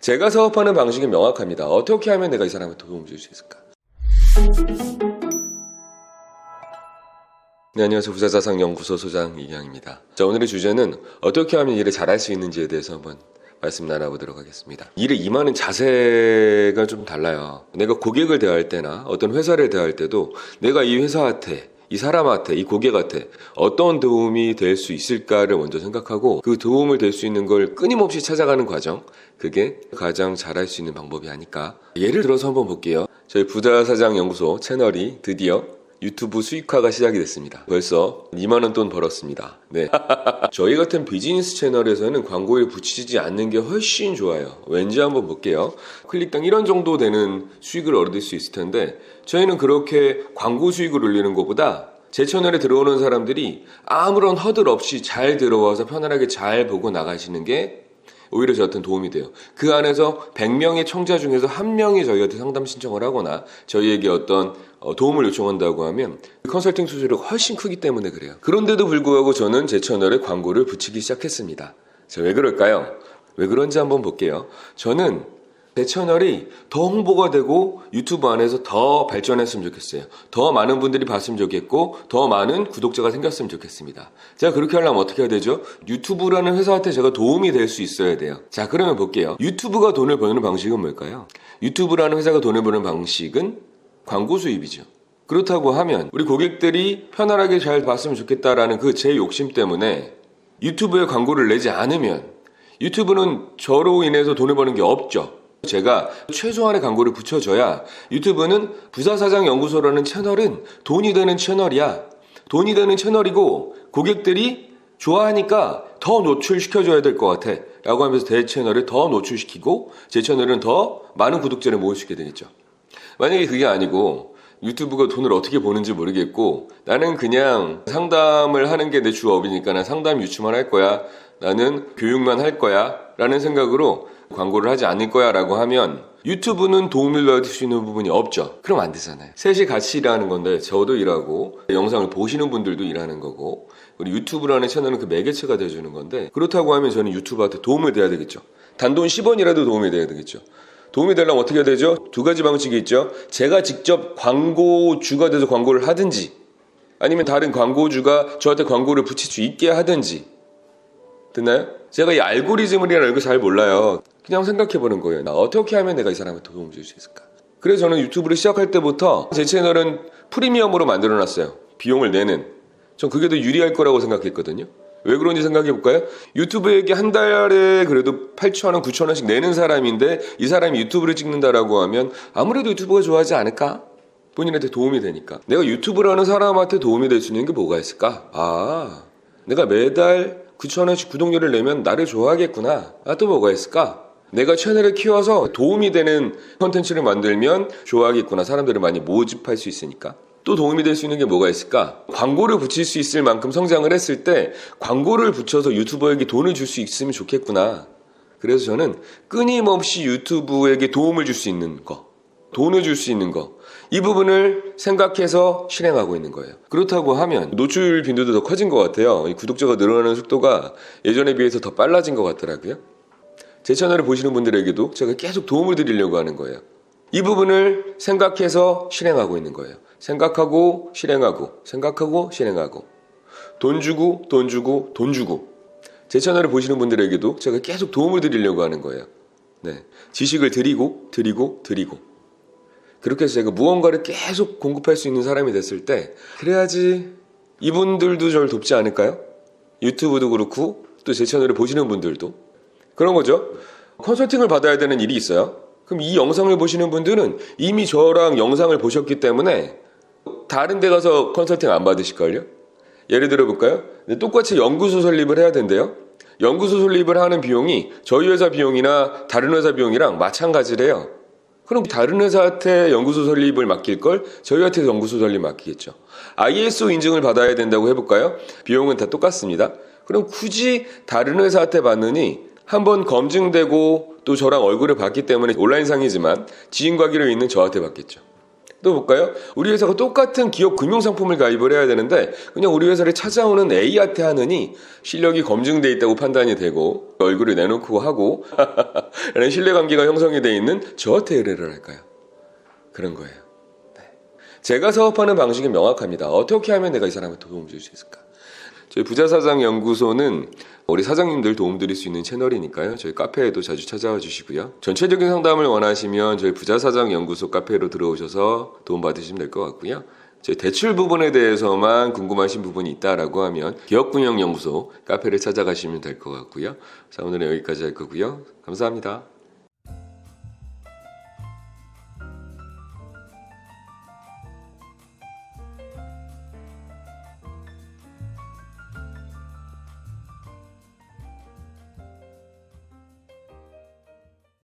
제가 사업하는 방식은 명확합니다. 어떻게 하면 내가 이 사람한테 도움을 줄 수 있을까? 네, 안녕하세요. 부자자상연구소 소장 이경입니다. 자, 오늘의 주제는 어떻게 하면 일을 잘할 수 있는지에 대해서 한번 말씀 나눠보도록 하겠습니다. 일을 임하는 자세가 좀 달라요. 내가 고객을 대할 때나 어떤 회사를 대할 때도 내가 이 회사한테 이 사람한테, 이 고객한테 어떤 도움이 될 수 있을까를 먼저 생각하고 그 도움을 될 수 있는 걸 끊임없이 찾아가는 과정, 그게 가장 잘할 수 있는 방법이 아닐까. 예를 들어서 한번 볼게요. 저희 부자 사장 연구소 채널이 드디어 유튜브 수익화가 시작이 됐습니다. 벌써 2만원 돈 벌었습니다. 네. 저희 같은 비즈니스 채널에서는 광고에 붙이지 않는 게 훨씬 좋아요. 왠지 한번 볼게요. 클릭당 1원 정도 되는 수익을 얻을 수 있을 텐데, 저희는 그렇게 광고 수익을 올리는 것보다 제 채널에 들어오는 사람들이 아무런 허들 없이 잘 들어와서 편안하게 잘 보고 나가시는 게 오히려 저한테는 도움이 돼요. 그 안에서 100명의 청자 중에서 한 명이 저희한테 상담 신청을 하거나 저희에게 어떤 어, 도움을 요청한다고 하면 컨설팅 수수료가 훨씬 크기 때문에 그래요. 그런데도 불구하고 저는 제 채널에 광고를 붙이기 시작했습니다. 자, 왜 그럴까요? 왜 그런지 한번 볼게요. 저는 제 채널이 더 홍보가 되고 유튜브 안에서 더 발전했으면 좋겠어요. 더 많은 분들이 봤으면 좋겠고 더 많은 구독자가 생겼으면 좋겠습니다. 제가 그렇게 하려면 어떻게 해야 되죠? 유튜브라는 회사한테 제가 도움이 될 수 있어야 돼요. 자 그러면 볼게요. 유튜브가 돈을 버는 방식은 뭘까요? 유튜브라는 회사가 돈을 버는 방식은 광고 수입이죠. 그렇다고 하면 우리 고객들이 편안하게 잘 봤으면 좋겠다라는 그 제 욕심 때문에 유튜브에 광고를 내지 않으면 유튜브는 저로 인해서 돈을 버는 게 없죠. 제가 최소한의 광고를 붙여줘야 유튜브는 부사사장 연구소라는 채널은 돈이 되는 채널이야. 돈이 되는 채널이고 고객들이 좋아하니까 더 노출시켜줘야 될 것 같아. 라고 하면서 제 채널을 더 노출시키고 제 채널은 더 많은 구독자를 모을 수 있게 되겠죠. 만약에 그게 아니고 유튜브가 돈을 어떻게 버는지 모르겠고 나는 그냥 상담을 하는 게 내 주업이니까 난 상담 유추만 할 거야. 나는 교육만 할 거야. 라는 생각으로 광고를 하지 않을 거야 라고 하면 유튜브는 도움을 받을 수 있는 부분이 없죠. 그럼 안 되잖아요. 셋이 같이 일하는 건데 저도 일하고 영상을 보시는 분들도 일하는 거고 우리 유튜브라는 채널은 그 매개체가 돼주는 건데 그렇다고 하면 저는 유튜브한테 도움을 돼야 되겠죠. 단돈 10원이라도 도움이 돼야 되겠죠. 도움이 되려면 어떻게 해야 되죠? 두 가지 방식이 있죠. 제가 직접 광고주가 돼서 광고를 하든지 아니면 다른 광고주가 저한테 광고를 붙일 수 있게 하든지 됐나요? 제가 이 알고리즘이라는 걸 잘 몰라요. 그냥 생각해 보는 거예요. 나 어떻게 하면 내가 이 사람한테 도움을 줄 수 있을까? 그래서 저는 유튜브를 시작할 때부터 제 채널은 프리미엄으로 만들어 놨어요. 비용을 내는. 전 그게 더 유리할 거라고 생각했거든요. 왜 그런지 생각해 볼까요? 유튜브에게 한 달에 그래도 8,000원, 9,000원씩 내는 사람인데 이 사람이 유튜브를 찍는다라고 하면 아무래도 유튜브가 좋아하지 않을까? 본인한테 도움이 되니까. 내가 유튜브라는 사람한테 도움이 될 수 있는 게 뭐가 있을까? 아, 내가 매달 9,000원씩 구독료를 내면 나를 좋아하겠구나. 아, 또 뭐가 있을까? 내가 채널을 키워서 도움이 되는 컨텐츠를 만들면 좋아하겠구나. 사람들을 많이 모집할 수 있으니까. 또 도움이 될 수 있는 게 뭐가 있을까? 광고를 붙일 수 있을 만큼 성장을 했을 때 광고를 붙여서 유튜버에게 돈을 줄 수 있으면 좋겠구나. 그래서 저는 끊임없이 유튜브에게 도움을 줄 수 있는 거, 돈을 줄 수 있는 거, 이 부분을 생각해서 실행하고 있는 거예요. 그렇다고 하면 노출 빈도도 더 커진 것 같아요. 이 구독자가 늘어나는 속도가 예전에 비해서 더 빨라진 것 같더라고요. 제 채널을 보시는 분들에게도 제가 계속 도움을 드리려고 하는 거예요. 이 부분을 생각해서 실행하고 있는 거예요. 생각하고 실행하고 생각하고 실행하고 돈 주고 돈 주고 돈 주고 제 채널을 보시는 분들에게도 제가 계속 도움을 드리려고 하는 거예요. 네. 지식을 드리고 드리고 드리고 그렇게 해서 제가 무언가를 계속 공급할 수 있는 사람이 됐을 때 그래야지 이분들도 저를 돕지 않을까요? 유튜브도 그렇고 또 제 채널을 보시는 분들도 그런 거죠. 컨설팅을 받아야 되는 일이 있어요. 그럼 이 영상을 보시는 분들은 이미 저랑 영상을 보셨기 때문에 다른 데 가서 컨설팅 안 받으실걸요? 예를 들어 볼까요? 똑같이 연구소 설립을 해야 된대요. 연구소 설립을 하는 비용이 저희 회사 비용이나 다른 회사 비용이랑 마찬가지래요. 그럼 다른 회사한테 연구소 설립을 맡길 걸 저희한테 연구소 설립 맡기겠죠. ISO 인증을 받아야 된다고 해볼까요? 비용은 다 똑같습니다. 그럼 굳이 다른 회사한테 받느니 한번 검증되고 또 저랑 얼굴을 봤기 때문에 온라인상이지만 지인 관계로 있는 저한테 받겠죠. 또 볼까요? 우리 회사가 똑같은 기업 금융상품을 가입을 해야 되는데 그냥 우리 회사를 찾아오는 A한테 하느니 실력이 검증돼 있다고 판단이 되고 얼굴을 내놓고 하고 라는 신뢰관계가 형성이 돼 있는 저한테 의뢰를 할까요? 그런 거예요. 네. 제가 사업하는 방식은 명확합니다. 어떻게 하면 내가 이 사람한테 도움을 줄 수 있을까? 저희 부자사장 연구소는 우리 사장님들 도움드릴 수 있는 채널이니까요. 저희 카페에도 자주 찾아와 주시고요. 전체적인 상담을 원하시면 저희 부자사장 연구소 카페로 들어오셔서 도움 받으시면 될 것 같고요. 저희 대출 부분에 대해서만 궁금하신 부분이 있다라고 하면 기업군영연구소 카페를 찾아가시면 될 것 같고요. 자 오늘은 여기까지 할 거고요. 감사합니다.